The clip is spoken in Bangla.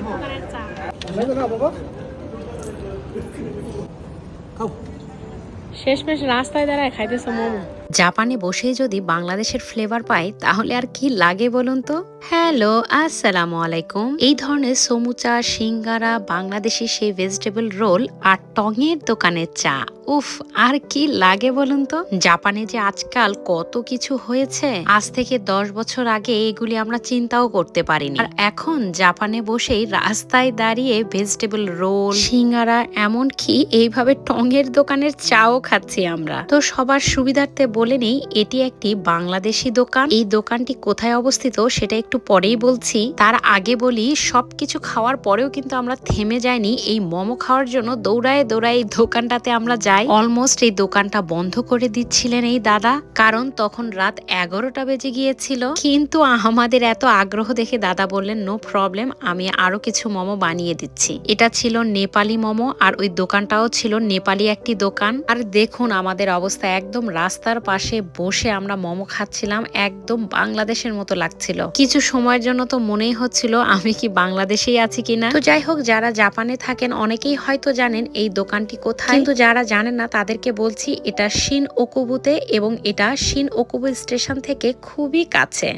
টঙের দোকানের চা। শেষমেশ রাস্তায় দাঁড়ায় খাইতেছে মোমো। জাপানে বসে যদি বাংলাদেশের ফ্লেভার পাই, তাহলে আর কি লাগে বলুন তো? হ্যালো আসসালামু আলাইকুম। এই ধরনের সমুচা, সিঙ্গারা, বাংলাদেশি সেই ভেজিটেবল রোল আর টঙের দোকানের চা, উফ, আর কি লাগে বলুন তো? জাপানে যে আজকাল কত কিছু হয়েছে, আজ থেকে দশ বছর আগে এগুলি আমরা চিন্তাও করতে পারিনি। আর এখন জাপানে বসেই রাস্তায় দাঁড়িয়ে ভেজিটেবল রোল সিঙ্গারা, এমনকি এইভাবে টঙের দোকানের চাও খাচ্ছি আমরা। তো সবার সুবিধার্থে বলে নেই এটি একটি বাংলাদেশি দোকান। এই দোকানটি কোথায় অবস্থিত সেটা একটু পরেই বলছি। তার আগে বলি, সবকিছু খাওয়ার পরেও কিন্তু আমরা থেমে যাইনি। এই মোমো খাওয়ার জন্য দৌড়ায় দৌড়ায় এই দোকানটাতে আমরা যাই। অলমোস্ট এই দোকানটা বন্ধ করে দিচ্ছিলেন এই দাদা। কারণ তখন রাত এগারোটা বেজে গিয়েছিল। কিন্তু আমাদের এত আগ্রহ দেখে দাদা বললেন, নো প্রবলেম, আমি আরও কিছু মোমো বানিয়ে দিচ্ছি। এটা ছিল নেপালি মোমো, আর ওই দোকানটাও ছিল নেপালি একটি দোকান। আর দেখুন, আমাদের অবস্থা একদম রাস্তার পাশে বসে আমরা মোমো খাচ্ছিলাম, একদম বাংলাদেশের মতো লাগছিল। কিছু সময়ের জন্য তো মনেই হচ্ছিল, আমি কি বাংলাদেশেই আছি কিনা? তো যাই হোক, যারা জাপানে থাকেন, অনেকেই হয়তো জানেন এই দোকানটি কোথায়। কিন্তু যারা জানেন না, তাদেরকে বলছি এটা শিন ওকুবুতে এবং এটা শিন ওকুবু স্টেশন থেকে খুবই কাছে।